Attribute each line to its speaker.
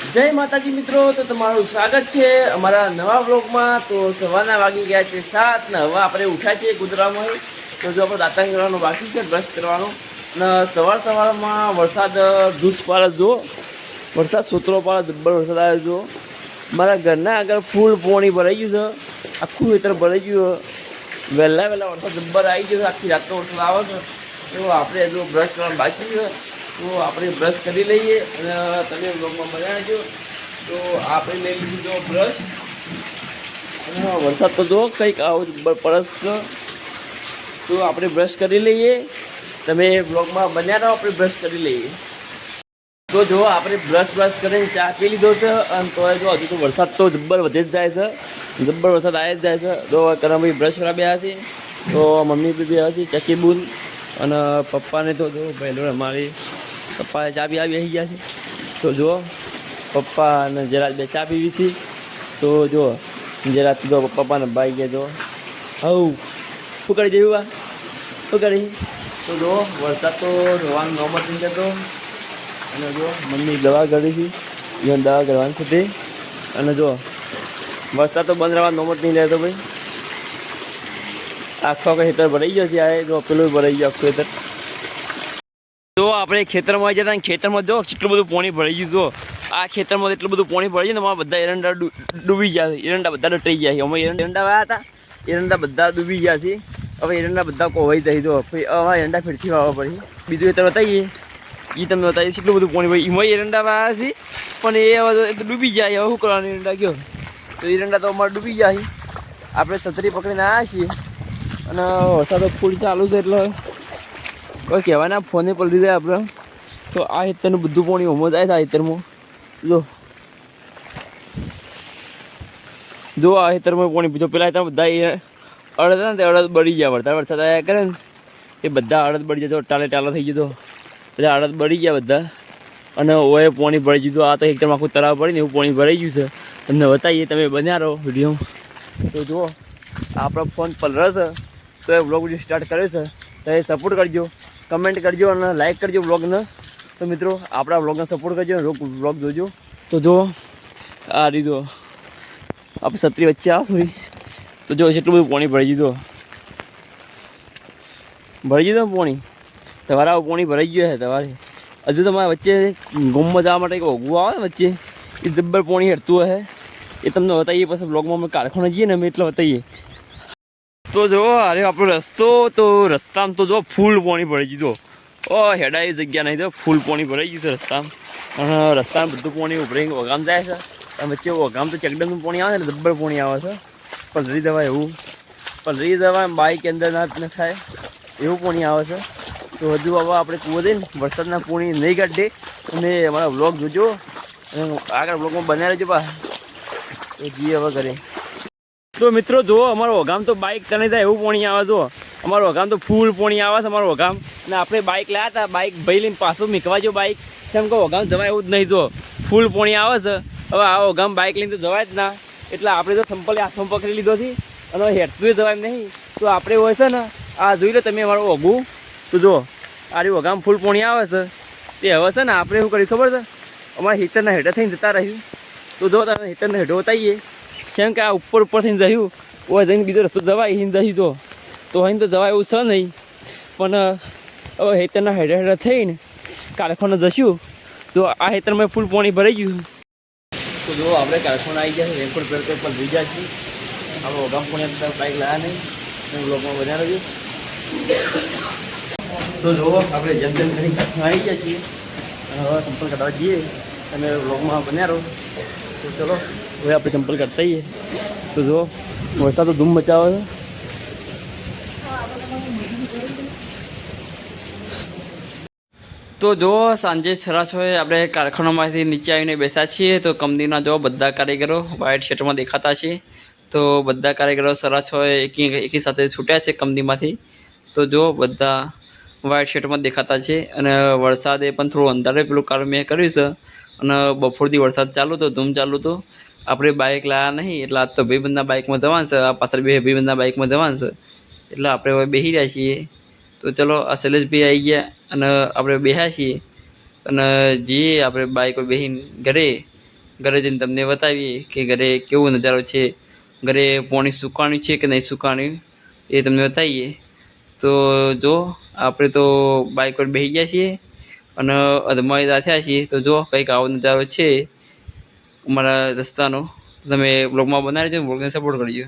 Speaker 1: જય માતાજી મિત્રો, તો તમારું સ્વાગત છે અમારા નવા બ્લોગમાં તો સવારના વાગી ગયા છે સાત ને હવે આપણે ઉઠ્યા છીએ ગુજરાતમાં તો જો આપણે દાંતણ કરવાનું બાકી છે, બ્રશ કરવાનું. અને સવાર સવારમાં વરસાદ ધૂસ પાડે જો, વરસાદ સૂત્રો પાડે જબ્બર વરસાદ આવ્યો જો. મારા ઘરના આગળ ફૂલ પોણી ભરાઈ ગયું છે. આખું ખેતર ભરાઈ ગયું વહેલા વહેલા વરસાદ જબ્બર આવી ગયો આખી રાતનો વરસાદ આવે છે. તો આપણે હજુ બ્રશ કરવાનું બાકી છે. તો આપણે બ્રશ કરી લઈએ અને તમે બ્લોગમાં આવજો. તો આપણે લઈ લીધું જો બ્રશ અને વરસાદ તો જો કંઈક આવો પરસ. તો આપણે બ્રશ કરી લઈએ. તમે બ્લોગમાં બન્યા રહો, આપણે બ્રશ કરી લઈએ. તો જો આપણે બ્રશ બ્રશ કરીને ચા પી લીધો છે અને તો જો હજુ તો વરસાદ તો જબ્બર વધે જ જાય છે. જબ્બર વરસાદ આવી જ જાય છે. તો કરમભાઈ બ્રશ કરવા બે છે તો મમ્મી બી બે છે, ચકી બુન. અને પપ્પાને તો જો પહેલો અમારી પપ્પા ચા પી આવી આવી ગયા છે. તો જો પપ્પા અને જરા બે ચા પીવી છે. તો જો જરા તો પપ્પાને ભાઈ ગયા જો હવ શું જેવું આ? શું તો જો વરસાદ તો જોવાનું નોબત થઈ જતો અને જો મમ્મી દવા કરી છે. એને દવા કરવાની છે તે. અને જો વરસાદ તો બંધ રહેવા નોમત નહીં લેતો ભાઈ. આખો આખો હેતર ભરાઈ ગયો છે. આ જો પેલું ભરાઈ ગયો આખું ખેતર. જો આપણે ખેતરમાં જતા ખેતરમાં જો કેટલું બધું પાણી ભરાઈ ગયું, જો. આ ખેતરમાં એટલું બધું પાણી ભરાઈ ગયું ને અમારા બધા એરંડા ડૂબી ગયા છે. એરંડા બધા ડટાઈ ગયા છે. અમે એરંડા એરંડા વાયા હતા. એરંડા બધા ડૂબી ગયા છે. હવે એરંડા બધા કોવાઈ જાય જો હવે એરંડા ફેરથી વાવવા પડે. બીજું એ તો બતાવીએ. એ તમને બતાવીએ કેટલું બધું પાણી ભાઈ એમાં એરંડા વાયા છે, પણ એ હવે તો ડૂબી જાય હવે શું કરવાનું એરંડા ગયો તો એરંડા તો અમારે ડૂબી જાય આપણે છત્રી પકડીને આવ્યા છીએ. અને વરસાદ તો ફૂલ ચાલુ છે એટલે કોઈ કહેવાના ફોને પલડી જાય આપણે. તો આ હેતરનું બધું પાણી હોમો જાય છે આ હેતરમાં. જો. જો આ હેતરમાં પાણી જો પેલા હેતર બધા અડદ ને તે અડદ બળી ગયા વરસાદ વરસાદ આવ્યા કરે ને, એ બધા અડદ બળી જતો ટાલે ટાલો થઈ ગયો બધા અડદ બળી ગયા બધા. અને ઓએ પાણી ભરી દીધું. આ તો એકદમ આખું તળાવ પડીને એવું પાણી ભરાઈ ગયું છે. તમને બતાવીએ, તમે બન્યા રહો વીડિયો તો જુઓ આપણો ફોન પલરો છે. તો એ બ્લોગ સ્ટાર્ટ કરે છે. તો એ સપોર્ટ કરજો. કમેન્ટ કરજો અને લાઇક કરજો બ્લોગને તો મિત્રો, આપણા બ્લોગને સપોર્ટ કરજો અને બ્લોગ જોજો. તો જો, આ રીતો આપણે છત્રી વચ્ચે આવો થોડી તો જો એટલું બધું પાણી ભરી દીધો ભરી દીધું પાણી? તમારા પાણી ભરાઈ ગયું છે તમારે. હજુ તમારા વચ્ચે ગુમમાં જવા માટે એક ઓગવું આવે ને વચ્ચે? એ જબ્બર પાણી હેડતું હશે એ તમને બતાવીએ પછી બ્લોગમાં અમે કારખાને જઈએ ને અમે એટલે બતાવીએ. તો જો અરે આપણો રસ્તો તો રસ્તામાં તો જો ફૂલ પાણી ભરાઈ ગયું, જો. ઓ હેડા એ જગ્યા નહીં તો ફૂલ પાણી ભરાઈ ગયું છે રસ્તામાં. પણ રસ્તામાં બધું પાણી ઉભરાઈને ઓગામ જાય છે. અને વચ્ચે ઓગામ તો ચકડમનું પાણી આવે ને જબ્બર પાણી આવે છે. પલરી દવા એવું. પલરી દવા બાઈક અંદર ના થાય. એવું પાણી આવે છે. તો હજુ હવે આપણે કૂવો દઈને વરસાદના પાણી નહીં કાઢીએ. અને અમારા બ્લોગ જોજો. અને આગળ બ્લોગમાં બનાવી રહેજો તો જઈએ હવે ઘરે. તો મિત્રો જુઓ, અમારો ઓગામ તો બાઇક તને જાય એવું પોણી આવે જો અમારો ઓગામ તો ફૂલ પોણી આવે છે અમારો ઓગામ અને આપણે બાઇક લાયા હતા બાઇક ભાઈ લઈને પાછું મીકવા જો બાઇક કેમ કે ઓગામ જવાય એવું જ નહીં જો ફૂલ પોણી આવે છે. હવે આ ઓગામ બાઇક લઈને તો જવાય જ ના. એટલે આપણે તો સંપલે હાથમાં પકડી લીધો છે. અને હેઠતું જવાય નહીં. તો આપણે હોય છે ને, આ જોઈ લો તમે અમારું ઓગું તો જુઓ, આ રહ્યું ઓગામ ફૂલ પોણી આવે છે. તે હવે છે ને, આપણે શું કર્યું ખબર છે? અમારા હિતરના હેઠળ થઈને જતા રહ્યું. તો જો તમે હીટરના હેઠળ બતાવીએ કેમ કે આ ઉપર ઉપર થઈને જયું, ઓય જઈને બીજો રસ્તો જવાય, હિન જઈ તો. તો અહીં તો જવાય એવું છે નહીં. પણ હવે હેતરના હેઠે હેઠે થઈને કારખાને જશું. તો આ હેતરમાં ફૂલ પાણી ભરાઈ ગયું. તો જો, આપણે કારખાને આવી ગયા છે રેનકોટ પહેરતો પણ લઈ જાય છે આપણે ઓગામ પણ બાઇક લાયા નહીં. બ્લોગમાં બધા રહ્યું તો જો, આપણે જેમ જેમ કરીને કારખાને આવી ગયા છીએ. હવે સંપર્ક કરવા જઈએ. તમે બ્લોગમાં બન્યા રહો. તો ચલો, હવે આપણે ચંપલ કાઢતા આવીએ તો જો વરસાદ તો ધૂમ મચાવે છે. તો જો સાંજે સરાસોએ આપણે કારખાનામાંથી નીચે આવીને બેસા છીએ. તો કંપનીના જો બધા કારીગરો વ્હાઇટ શર્ટમાં દેખાતા છે. તો બધા કારીગરો સરા છોએ એકી એકી સાથે છૂટ્યા છે કંપનીમાંથી. તો જો બધા વ્હાઇટ શર્ટમાં દેખાતા છે. અને વરસાદે પણ થોડું અંધારે પેલું કાર મેં કર્યું છે. અને બપોરથી વરસાદ ચાલુ હતો, ધૂમ ચાલુ હતો. આપણે બાઇક લાયા નહીં, એટલે આજ તો ભાઈબંધના બાઇકમાં જવાનું છે. આ પાછળ બે ભાઈબંધના બાઇકમાં જવાનું છે. એટલે આપણે હવે બેસી રહ્યા છીએ. તો ચલો, આ શૈલેષભાઈ આવી ગયા અને આપણે બેહ્યા છીએ. અને જઈએ આપણે બાઇક બેસીને ઘરે ઘરે જઈને તમને બતાવીએ કે ઘરે કેવો નજારો છે. ઘરે પોણી સુકાણ્યું છે કે નહીં સુકાણ્યું એ તમને બતાવીએ. તો જો આપણે તો બાઇક પર બેસી ગયા છીએ અને અધમાઈ થયા છીએ. તો જો કંઈક આવો નજારો છે અમારા રસ્તાનો. તમે બ્લોગમાં બનાવી દેજો બ્લોગને સપોર્ટ કરજો